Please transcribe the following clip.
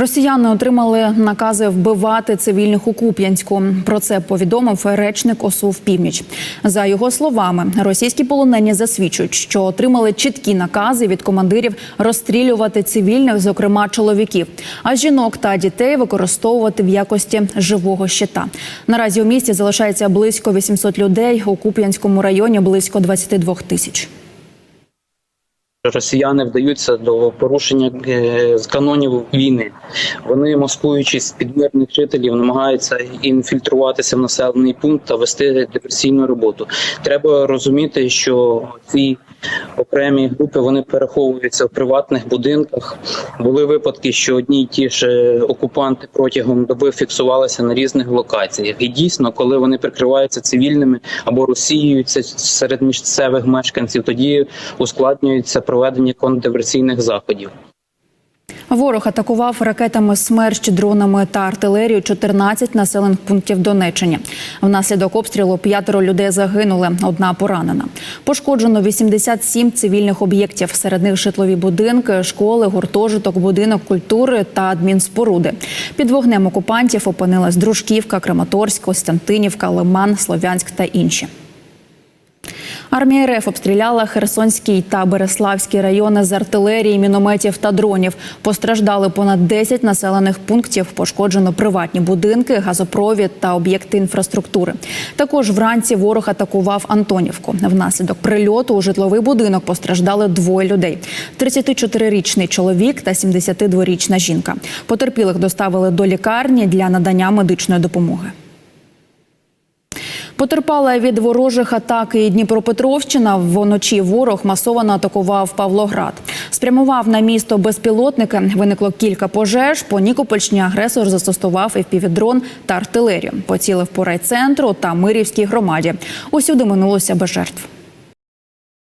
Росіяни отримали накази вбивати цивільних у Куп'янську. Про це повідомив речник ОСУ в північ. За його словами, російські полонені засвідчують, що отримали чіткі накази від командирів розстрілювати цивільних, зокрема чоловіків, а жінок та дітей використовувати в якості живого щита. Наразі у місті залишається близько 800 людей. У Куп'янському районі близько 22 тисяч. Росіяни вдаються до порушення е, канонів війни. Вони, маскуючись під мирних жителів, намагаються інфільтруватися в населений пункт та вести диверсійну роботу. Треба розуміти, що ці окремі групи вони переховуються в приватних будинках. Були випадки, що одні й ті ж е, окупанти протягом доби фіксувалися на різних локаціях. І дійсно, коли вони прикриваються цивільними або розсіюються серед місцевих мешканців, тоді ускладнюється проведення контрдиверсійних заходів. Ворог атакував ракетами «Смерч», дронами та артилерією 14 населених пунктів Донеччини. Внаслідок обстрілу п'ятеро людей загинули, одна поранена. Пошкоджено 87 цивільних об'єктів. Серед них житлові будинки, школи, гуртожиток, будинок культури та адмінспоруди. Під вогнем окупантів опинилась Дружківка, Краматорськ, Костянтинівка, Лиман, Слов'янськ та інші. Армія РФ обстріляла Херсонський та Береславський райони з артилерії, мінометів та дронів. Постраждали понад 10 населених пунктів. Пошкоджено приватні будинки, газопровід та об'єкти інфраструктури. Також вранці ворог атакував Антонівку. Внаслідок прильоту у житловий будинок постраждали двоє людей: – 34-річний чоловік та 72-річна жінка. Потерпілих доставили до лікарні для надання медичної допомоги. Потерпала від ворожих атак і Дніпропетровщина. Вночі ворог масово атакував Павлоград. Спрямував на місто безпілотники. Виникло кілька пожеж. По Нікопольщині агресор застосував ФПВ-дрон та артилерію. Поцілив по райцентру та Мирівській громаді. Усюди минулося без жертв.